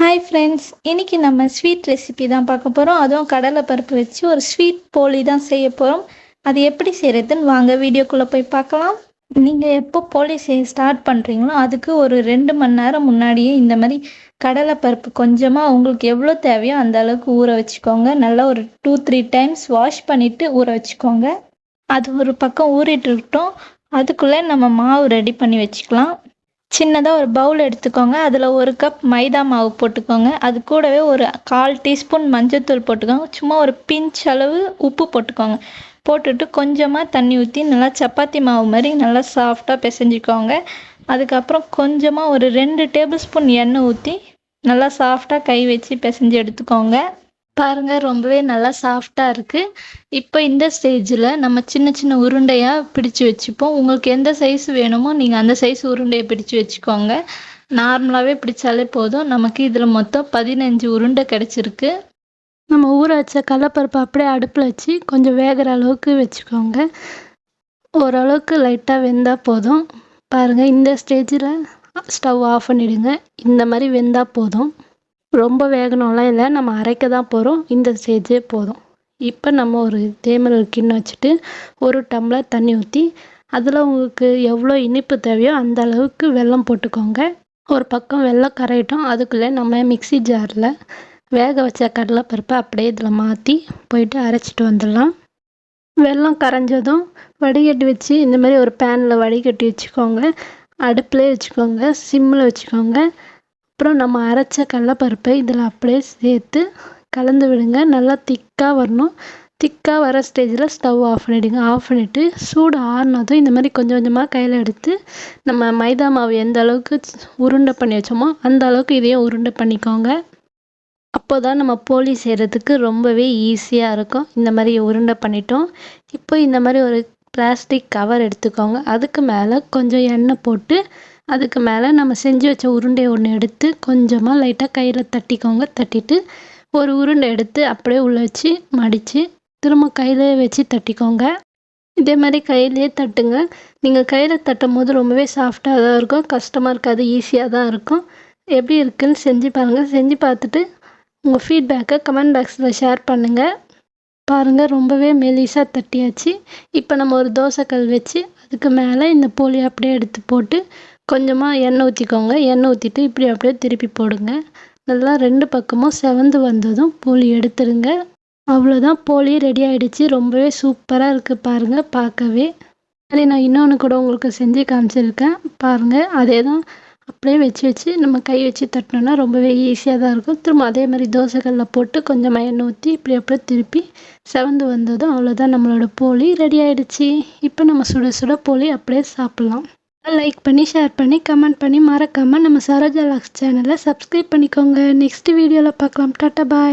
Hi friends இன்னைக்கு நம்ம sweet recipe தான் பார்க்க போகிறோம் அதுவும் கடலை பருப்பு வச்சு ஒரு ஸ்வீட் போலி தான் செய்ய போகிறோம் அது எப்படி செய்கிறதுன்னு வாங்க வீடியோக்குள்ளே போய் பார்க்கலாம். நீங்கள் எப்போ போலி செய்ய ஸ்டார்ட் பண்ணுறீங்களோ அதுக்கு ஒரு ரெண்டு மணி நேரம் முன்னாடியே இந்த மாதிரி கடலை பருப்பு கொஞ்சமாக உங்களுக்கு எவ்வளோ தேவையோ அந்த அளவுக்கு ஊற வச்சுக்கோங்க. நல்லா ஒரு டூ த்ரீ டைம்ஸ் வாஷ் பண்ணிவிட்டு ஊற வச்சுக்கோங்க. அது ஒரு பக்கம் ஊறிட்டு இருக்கட்டும். அதுக்குள்ளே நம்ம மாவு ரெடி பண்ணி வச்சுக்கலாம். சின்னதாக ஒரு பவுல் எடுத்துக்கோங்க. அதில் ஒரு கப் மைதா மாவு போட்டுக்கோங்க. அது கூடவே ஒரு கால் டீஸ்பூன் மஞ்சள்தூள் போட்டுக்கோங்க. சும்மா ஒரு பிஞ்ச் அளவு உப்பு போட்டுக்கோங்க. போட்டுட்டு கொஞ்சமாக தண்ணி ஊற்றி நல்லா சப்பாத்தி மாவு மாதிரி நல்லா சாஃப்டாக பிசைஞ்சிக்கோங்க. அதுக்கப்புறம் கொஞ்சமாக ஒரு ரெண்டு டேபிள் ஸ்பூன் எண்ணெய் ஊற்றி நல்லா சாஃப்டாக கை வச்சு பிசைஞ்சு எடுத்துக்கோங்க. பாருங்க ரொம்பவே நல்லா சாஃப்டா இருக்குது இப்போ இந்த ஸ்டேஜில் நம்ம சின்ன சின்ன உருண்டையாக பிடிச்சு வச்சுப்போம். உங்களுக்கு எந்த சைஸ் வேணுமோ நீங்கள் அந்த சைஸ் உருண்டையை பிடிச்சு வச்சுக்கோங்க. நார்மலாகவே பிடிச்சாலே போதும். நமக்கு இதில் மொத்தம் பதினஞ்சு உருண்டை கிடச்சிருக்கு. நம்ம ஊற வச்ச கடலப்பருப்பு அப்படியே அடுப்பில் வச்சு கொஞ்சம் வேகிற அளவுக்கு வச்சுக்கோங்க. ஓரளவுக்கு லைட்டாக வெந்தால் போதும். பாருங்கள் இந்த ஸ்டேஜில் ஸ்டவ் ஆஃப் பண்ணிவிடுங்க இந்த மாதிரி வெந்தால் போதும். ரொம்ப வேகணும்லாம் இல்லை நம்ம அரைக்க தான் போகிறோம் இந்த ஸ்டேஜே போதும். இப்போ நம்ம ஒரு தேமல் ஒரு கிண்ணம் வச்சுட்டு ஒரு டம்ளர் தண்ணி ஊற்றி அதில் உங்களுக்கு எவ்வளோ இனிப்பு தேவையோ அந்த அளவுக்கு வெல்லம் போட்டுக்கோங்க. ஒரு பக்கம் வெல்லம் கரையிட்டோம். அதுக்குள்ளே நம்ம மிக்சி ஜாரில் வேக வச்ச கடலைப்பருப்பை அப்படியே இதில் மாற்றி போயிட்டு அரைச்சிட்டு வந்துடலாம். வெல்லம் கரைஞ்சதும் வடிகட்டி வச்சு இந்த மாதிரி ஒரு பேனில் வடிகட்டி வச்சுக்கோங்க. அடுப்புலேயே வச்சுக்கோங்க. சிம்மில் வச்சுக்கோங்க. அப்புறம் நம்ம அரைச்ச கடலப்பருப்பை இதில் அப்படியே சேர்த்து கலந்து விடுங்க. நல்லா திக்காக வரணும். திக்காக வர ஸ்டேஜில் ஸ்டவ் ஆஃப் பண்ணிவிடுங்க ஆஃப் பண்ணிவிட்டு சூடு ஆறினதும் இந்த மாதிரி கொஞ்சம் கொஞ்சமாக கையில் எடுத்து நம்ம மைதா மாவு எந்த அளவுக்கு உருண்டை பண்ணி வச்சோமோ அந்த அளவுக்கு இதையும் உருண்டை பண்ணிக்கோங்க. அப்போ தான் நம்ம போலி செய்கிறதுக்கு ரொம்பவே ஈஸியாக இருக்கும். இந்த மாதிரி உருண்டை பண்ணிட்டோம். இப்போ இந்த மாதிரி ஒரு பிளாஸ்டிக் கவர் எடுத்துக்கோங்க. அதுக்கு மேலே கொஞ்சம் எண்ணெய் போட்டு அதுக்கு மேலே நம்ம செஞ்சு வச்ச உருண்டை ஒன்று எடுத்து கொஞ்சமாக லைட்டாக கையில் தட்டிக்கோங்க. தட்டிட்டு ஒரு உருண்டை எடுத்து அப்படியே உள்ளே வச்சு மடித்து திரும்ப கையிலே வச்சு தட்டிக்கோங்க. இதே மாதிரி கையிலே தட்டுங்க. நீங்கள் கையில் தட்டும் போது ரொம்பவே சாஃப்டாக தான் இருக்கும். கஷ்டமாக இருக்காது ஈஸியாக தான் இருக்கும். எப்படி இருக்குன்னு செஞ்சு பாருங்கள் செஞ்சு பார்த்துட்டு உங்கள் ஃபீட்பேக்கை கமெண்ட் பாக்ஸில் ஷேர் பண்ணுங்கள் பாருங்கள் ரொம்பவே மெலிசாக தட்டியாச்சு. இப்போ நம்ம ஒரு தோசைக்கல் வச்சு அதுக்கு மேலே இந்த போலி அப்படியே எடுத்து போட்டு கொஞ்சமாக எண்ணெய் ஊற்றிக்கோங்க எண்ணெய் ஊற்றிட்டு இப்படி அப்படியே திருப்பி போடுங்க. நல்லா ரெண்டு பக்கமும் செவந்து வந்ததும் போலி எடுத்துருங்க. அவ்வளோதான் போலி ரெடி ஆகிடுச்சு ரொம்பவே சூப்பராக இருக்குது பாருங்கள் பார்க்கவே. சரி நான் இன்னொன்று கூட உங்களுக்கு செஞ்சு காமிச்சிருக்கேன். பாருங்கள் அதே தான் அப்படியே வச்சு வச்சு நம்ம கை வச்சு தட்டினோன்னா ரொம்பவே ஈஸியாக தான் இருக்கும். திரும்ப அதே மாதிரி தோசைக்கல்லில் போட்டு கொஞ்சமாக எண்ணெய் ஊற்றி இப்படி அப்படியே திருப்பி செவந்து வந்ததும் அவ்வளோதான் நம்மளோட போலி ரெடி ஆகிடுச்சி இப்போ நம்ம சுட சுட போலி அப்படியே சாப்பிட்லாம். லைக் பண்ணி ஷேர் பண்ணி கமெண்ட் பண்ணி மறக்காமல் நம்ம சரோஜா லாக்ஸ் சேனலை சப்ஸ்கிரைப் பண்ணிக்கோங்க. நெக்ஸ்ட் வீடியோவில் பார்க்கலாம். டாட்டா பாய்